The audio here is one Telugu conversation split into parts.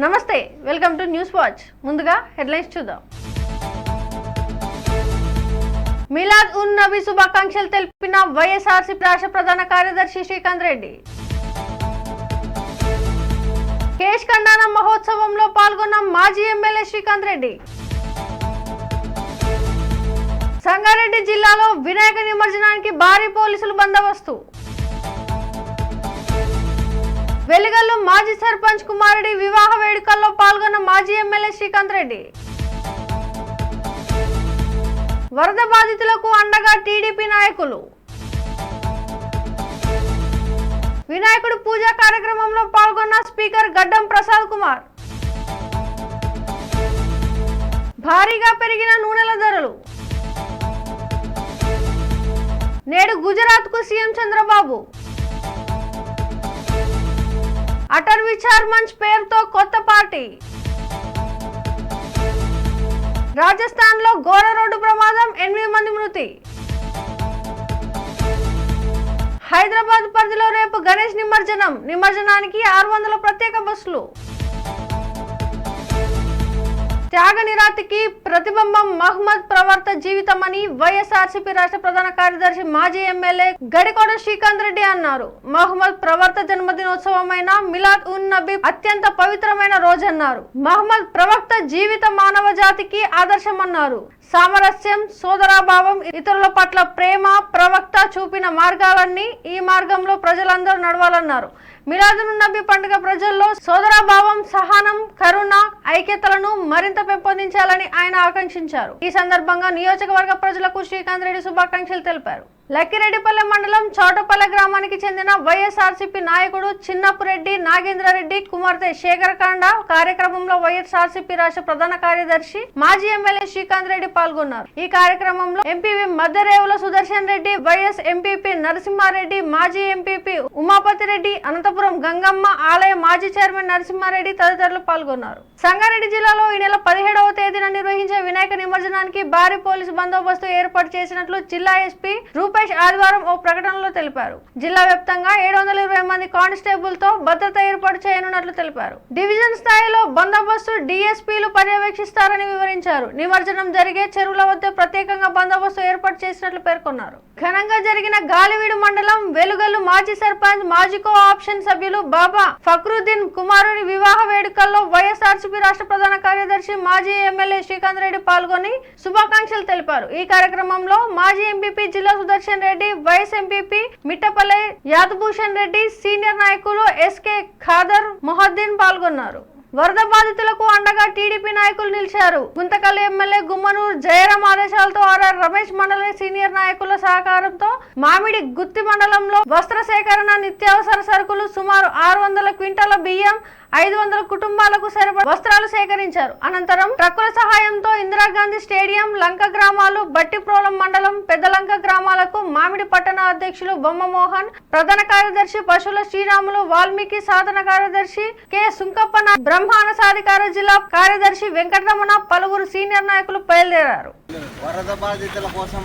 నమస్తే వెల్కమ్ టు న్యూస్ వాచ్. ముందుగా హెడ్లైన్స్ చూద్దాం. మిలాద్ ఉన్ నబీ శుభాకాంక్షలు తెలిపిన వైఎస్ఆర్సీపీ రాష్ట్ర ప్రధాన కార్యదర్శి శ్రీకాంత్ రెడ్డి. కేశ్ ఖండాన మహోత్సవంలో పాల్గొన్న మాజీ ఎమ్మెల్యే శ్రీకాంత్ రెడ్డి. సంగారెడ్డి జిల్లాలో వినాయక నిమజ్జనానికి భారీ పోలీసులు బందోబస్తు. వెలిగల్లు మాజీ సర్పంచ్ కుమారుడి వివాహ వేడుకల్లో పాల్గొన్న మాజీ ఎమ్మెల్యే శ్రీకాంత్ రెడ్డి. వరద బాధితులకు అండగా టీడీపీ నాయకులు. వినాయకుడు పూజా కార్యక్రమంలో పాల్గొన్న స్పీకర్ గడ్డం ప్రసాద్ కుమార్. భారీగా పెరిగిన నూనెల ధరలు. నేడు గుజరాత్కు సీఎం చంద్రబాబు. అటల్ విచార్ మంచ్ పేరుతో కొత్త పార్టీ. రాజస్థాన్లో ఘోర రోడ్డు ప్రమాదం ఎనిమిది మంది మృతి. హైదరాబాద్ పరిధిలో రేపు గణేష్ నిమజ్జనం. నిమజ్జనానికి ఆరు వందల ప్రత్యేక బస్సులు. త్యాగ నిరాతికి ప్రతిబింబం మహమ్మద్ ప్రవర్త జీవితమని వైఎస్ఆర్సీపీ రాష్ట్ర ప్రధాన కార్యదర్శి మాజీ ఎమ్మెల్యే గడికోడ శ్రీకాంత్ రెడ్డి అన్నారు. మహమ్మద్ ప్రవర్త జన్మదినోత్సవమైన మిలాద్ ఉన్ నబీ అత్యంత పవిత్రమైన రోజన్నారు. మహమ్మద్ ప్రవక్త జీవిత మానవ జాతికి ఆదర్శమన్నారు. సామరస్యం సోదరాభావం ఇతరుల పట్ల ప్రేమ ప్రవక్త చూపిన మార్గాలన్నీ ఈ మార్గంలో ప్రజలందరూ నడవాలన్నారు. మిలాదున్ పండుగ ప్రజల్లో సోదరాభావం సహనం కరుణ ఐక్యతలను మరింత పెంపొందించాలని ఆయన ఆకాంక్షించారు. ఈ సందర్భంగా నియోజకవర్గ ప్రజలకు శ్రీకాంత్ రెడ్డి శుభాకాంక్షలు తెలిపారు. లక్కిరెడ్డిపల్లె మండలం చోటపల్లె గ్రామానికి చెందిన వైఎస్ఆర్సీపీ నాయకుడు చిన్నపురెడ్డి నాగేంద్రారెడ్డి కుమార్తె శేఖరకాండ కార్యక్రమంలో వైఎస్ఆర్సీపీ రాష్ట్ర ప్రధాన కార్యదర్శి మాజీ ఎమ్మెల్యే శ్రీకాంత్ రెడ్డి పాల్గొన్నారు. ఈ కార్యక్రమంలో ఎంపీవి మద్దరేవుల సుదర్శన్ రెడ్డి వైఎస్ ఎంపీపీ నరసింహారెడ్డి మాజీ ఎంపీపీ ఉమాపతి రెడ్డి అనంతపురం గంగమ్మ ఆలయ మాజీ చైర్మన్ నరసింహారెడ్డి తదితరులు పాల్గొన్నారు. సంగారెడ్డి జిల్లాలో ఈ నెల పదిహేడవ తేదీన నిర్వహించే వినాయక నిమజ్జనానికి భారీ పోలీసు బందోబస్తు ఏర్పాటు చేసినట్లు జిల్లా ఎస్పీ రూపేష్ ఆదివారం ఓ ప్రకటనలో తెలిపారు. జిల్లా వ్యాప్తంగా ఏడు వందల ఇరవై మంది కానిస్టేబుల్తో భద్రత ఏర్పాటు చేయనున్నట్లు తెలిపారు. డివిజన్ స్థాయిలో బందోబస్తు డిఎస్పీలు పర్యవేక్షిస్తారని వివరించారు. నిమజ్జనం జరిగే చెరువుల వద్ద ప్రత్యేకంగా బందోబస్తు ఏర్పాటు చేసినట్లు పేర్కొన్నారు. ఘనంగా జరిగిన గాలివీడు మండలం వెలుగల్లు మాజీ సర్పంచ్ మాజీ కో ఆప్షన్ సభ్యులు బాబా ఫక్రుద్దీన్ కుమారుని వివాహ వేడుకల్లో వైఎస్ఆర్సీపీ రాష్ట్ర ప్రధాన కార్యదర్శి మాజీ ఎమ్మెల్యే శ్రీకాంత్ రెడ్డి పాల్గొని శుభాకాంక్షలు తెలిపారు. ఈ కార్యక్రమంలో మాజీ ఎంపీపీ జిల్లా Sudarshan Reddy vice MPP Mittapalle Yadabhushan Reddy senior నాయకులు ఎస్కే ఖాదర్ మొహద్దీన్ పాల్గొన్నారు. వరద బాధితులకు అండగా టీడీపీ నాయకులు నిలిచారు. గుంతకల్ ఎమ్మెల్యే గుమ్మనూరు జయరాం ఆదేశాలతో ఆర్ఆర్ రమేష్ మండలి సీనియర్ నాయకుల సహకారంతో మామిడి గుత్తి మండలంలో వస్త్ర సేకరణ నిత్యావసర సరుకులు సుమారు ఆరు వందల క్వింటాల బియ్యం ఐదు వందల కుటుంబాలకు సరిపడ వస్త్రాలు సేకరించారు. అనంతరం ట్రక్కుల సహాయంతో ఇందిరాగాంధీ స్టేడియం లంక గ్రామాలు బట్టిప్రోలం మండలం పెద్దలంక గ్రామాలకు మామిడి పట్టణ అధ్యక్షులు బొమ్మ మోహన్ ప్రధాన కార్యదర్శి పశువుల శ్రీరాములు వాల్మీకి సాధన కార్యదర్శి కె. సుంకప్పన బ్రహ్మాన సాధికార జిల్లా కార్యదర్శి వెంకటరమణ పలువురు సీనియర్ నాయకులు బయలుదేరారు. వరద బాధితుల కోసం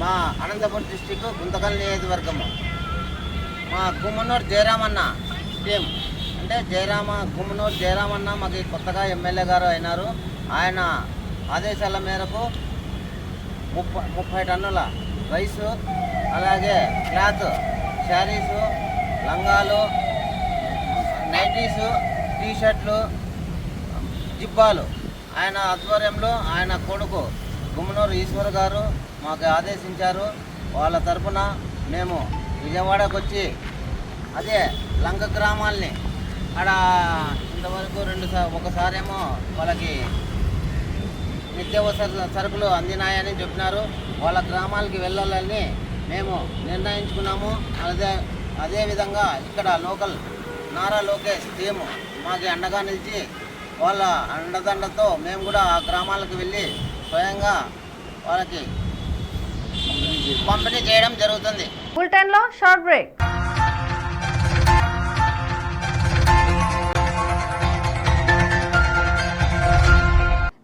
మా అనంతపురం డిస్టిక్ గుంతకల్ నియోజకవర్గము మా కుమ్మనూరు జయరామన్న టీం అంటే జయరామ గుమ్మనూరు జయరామన్న మాకు కొత్తగా ఎమ్మెల్యే గారు అయినారు. ఆయన ఆదేశాల మేరకు ముప్పై ముప్పై టన్నుల రైసు అలాగే క్లాత్ శారీసు లంగాలు నైటీసు టీషర్ట్లు జిబ్బాలు. ఆయన ఆధ్వర్యంలో ఆయన కొడుకు గుమ్మనూరు ఈశ్వర్ గారు మాకు ఆదేశించారు. వాళ్ళ తరపున మేము విజయవాడకు వచ్చి అదే లంక గ్రామాల్ని ఆడ ఇంతవరకు రెండు సా ఒకసారేమో వాళ్ళకి నిత్యావసర సరుకులు అందినాయని చెప్పినారు. వాళ్ళ గ్రామాలకి వెళ్ళాలని మేము నిర్ణయించుకున్నాము. అదే అదేవిధంగా ఇక్కడ లోకల్ నారా లోకేష్ టీము మాకు అండగా నిలిచి వాళ్ళ అండదండతో మేము కూడా ఆ గ్రామాలకు వెళ్ళి స్వయంగా వాళ్ళకి పంపిణీ చేయడం జరుగుతుంది. ఫుల్ టైంలో షార్ట్ బ్రేక్.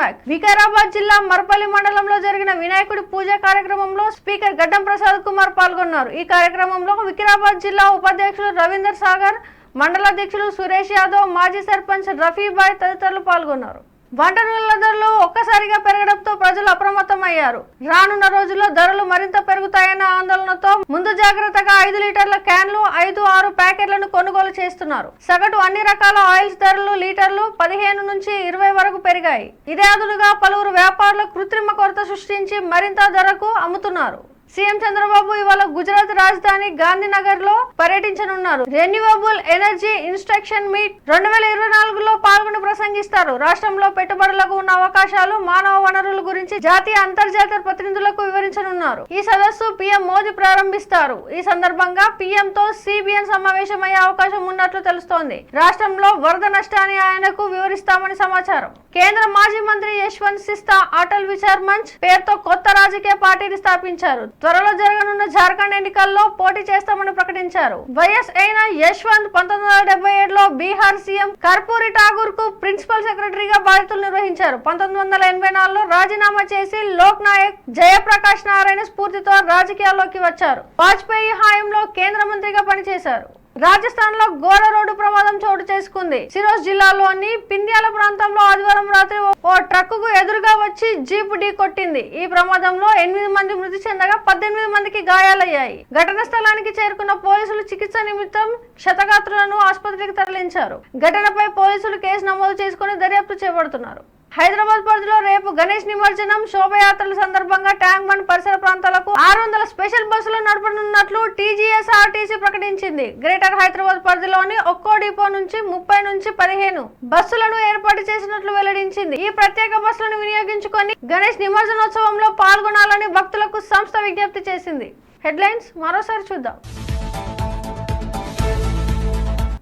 బ్యాక్ వికారాబాద్ జిల్లా మరపల్లి మండలంలో జరిగిన వినాయకుడి పూజ కార్యక్రమంలో స్పీకర్ గడ్డం ప్రసాద్ కుమార్ పాల్గొన్నారు. ఈ కార్యక్రమంలో వికారాబాద్ జిల్లా ఉపాధ్యక్షులు రవీందర్ సాగర్ మండల అధ్యక్షులు సురేష్ యాదవ్ మాజీ సర్పంచ్ రఫీబాయ్ తదితరులు పాల్గొన్నారు. వంట నూనెల ధరలు ఒక్కసారిగా పెరగడంతో ప్రజలు అప్రమత్తమయ్యారు. రానున్న రోజుల్లో ధరలు మరింత పెరుగుతాయన్న ఆందోళనతో ముందు జాగ్రత్తగా ఐదు లీటర్ల క్యాన్లు ఐదు ఆరు ప్యాకెట్లను కొనుగోలు చేస్తున్నారు. సగటు అన్ని రకాల ఆయిల్స్ ధరలు లీటర్లు పదిహేను నుంచి ఇరవై వరకు పెరిగాయి. ఇదే అదునుగా పలువురు వ్యాపారులు కృత్రిమ కొరత సృష్టించి మరింత ధరకు అమ్ముతున్నారు. సీఎం చంద్రబాబు ఇవాళ గుజరాత్ రాజధాని గాంధీనగర్లో పర్యటించనున్నారు. రెన్యూవబుల్ ఎనర్జీ ఇన్స్ట్రక్షన్ మీట్ రెండు వేల ఇరవై నాలుగులో పాల్గొని ప్రసంగిస్తారు. రాష్ట్రంలో పెట్టుబడులకు ఉన్న అవకాశాలు మానవ వనరుల గురించి జాతీయ అంతర్జాతీయ ప్రతినిధులకు వివరించనున్నారు. ఈ సదస్సు పీఎం మోదీ ప్రారంభిస్తారు. ఈ సందర్భంగా పీఎం తో సిబిఎన్ సమావేశమయ్యే అవకాశం ఉన్నట్లు తెలుస్తోంది. రాష్ట్రంలో వరద నష్టాన్ని ఆయనకు వివరిస్తామని సమాచారం. కేంద్ర మాజీ మంత్రి యశ్వంత్ సిస్తా అటల్ విచార్ మంచ్ పేరుతో కొత్త రాజకీయ పార్టీని స్థాపించారు. త్వరలో జరగనున్న జార్ఖండ్ ఎన్నికల్లో పోటీ చేస్తామని ప్రకటించారు. వైఎస్ అయిన యశ్వంత్ పంతొమ్మిది వందల డెబ్బై ఏడులో బీహార్ సీఎం కర్పూరి ఠాగూర్కు ప్రిన్సిపల్ సెక్రటరీగా బాధ్యతలు నిర్వహించారు. పంతొమ్మిది వందల ఎనభై నాలుగులో రాజీనామా చేసి లోక్ నాయక్ జయప్రకాష్ నారాయణ స్ఫూర్తితో రాజకీయాల్లోకి వచ్చారు. వాజ్పేయి హయాంలో కేంద్ర మంత్రిగా పనిచేశారు. రాజస్థాన్లో ఘోర రోడ్డు ప్రమాదం చోటు చేసుకుంది. సిరోజ్ జిల్లాలోని పింద్యాల ప్రాంతంలో ఆదివారం రాత్రి ఓ- ఓ ట్రక్కుకు ఎదురుగా వచ్చి జీప్ ఢీ కొట్టింది. ఈ ప్రమాదంలో ఎనిమిది మంది మృతి చెందగా పద్దెనిమిది మందికి గాయాలయ్యాయి. ఘటన స్థలానికి చేరుకున్న పోలీసులు చికిత్స నిమిత్తం క్షతగాత్రులను ఆసుపత్రికి తరలించారు. ఘటనపై పోలీసులు కేసు నమోదు చేసుకుని దర్యాప్తు చేపడుతున్నారు. హైదరాబాద్ పరిధిలో రేపు గణేష్ నిమజ్జనం శోభయాత్రల సందర్భంగా ట్యాంక్ బండ్ పరిసర ప్రాంతాలకు ఆరు వందల స్పెషల్ బస్సులు నడపనున్నట్లు టీజీఎస్ఆర్టీసీ ప్రకటించింది. గ్రేటర్ హైదరాబాద్ పరిధిలోని ఒక్కో డిపో నుంచి ముప్పై నుంచి పదిహేను బస్సులను ఏర్పాటు చేసినట్లు వెల్లడించింది. ఈ ప్రత్యేక బస్సులను వినియోగించుకొని గణేష్ నిమజ్జనోత్సవంలో పాల్గొనాలని భక్తులకు సంస్థ విజ్ఞప్తి చేసింది. హెడ్లైన్స్ మరోసారి చూద్దాం.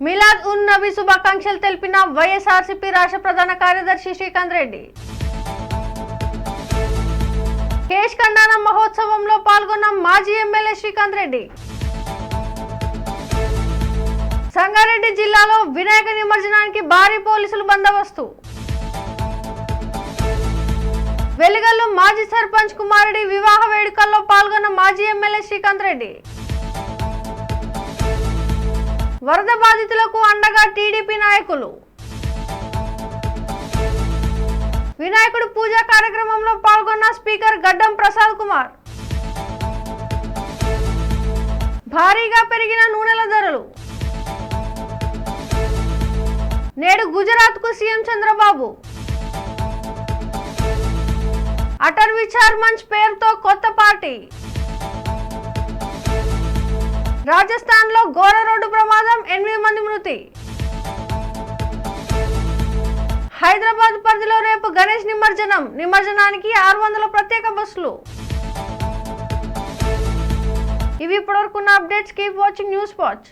మిలాద్ ఉన్ నబీ శుభాకాంక్షలు తెలిపిన వైఎస్ఆర్సీపీ రాష్ట్ర ప్రధాన కార్యదర్శి శ్రీకాంత్ రెడ్డి. కేశ్ ఖండాన మహోత్సవంలో పాల్గొన్న మాజీ ఎమ్మెల్యే శ్రీకాంత్ రెడ్డి. సంగారెడ్డి జిల్లాలో వినాయక నిమజ్జనానికి భారీ పోలీసులు బందోబస్తు. వెలిగల్లు మాజీ సర్పంచ్ కుమారుడి వివాహ వేడుకల్లో పాల్గొన్న మాజీ ఎమ్మెల్యే శ్రీకాంత్ రెడ్డి. వరద బాధితులకు అండగా టీడీపీ నాయకులు. వినాయకుడు పూజా కార్యక్రమంలో పాల్గొన్న స్పీకర్ గడ్డం ప్రసాద్ కుమార్. భారీగా పెరిగిన నూనెల ధరలు. నేడు గుజరాత్కు సీఎం చంద్రబాబు. అటల్ విచార్ మంచ్ పేరుతో కొత్త పార్టీ. రాజస్థాన్లో ఘోర రోడ్డు ప్రమాదం ఎనిమిది మంది మృతి. హైదరాబాద్ పరిధిలో రేపు గణేష్ నిమజ్జనం. నిమజ్జనానికి ఆరు వందల ప్రత్యేక బస్సులు. ఇవి ఇప్పటివరకున్న updates. Keep watching news watch.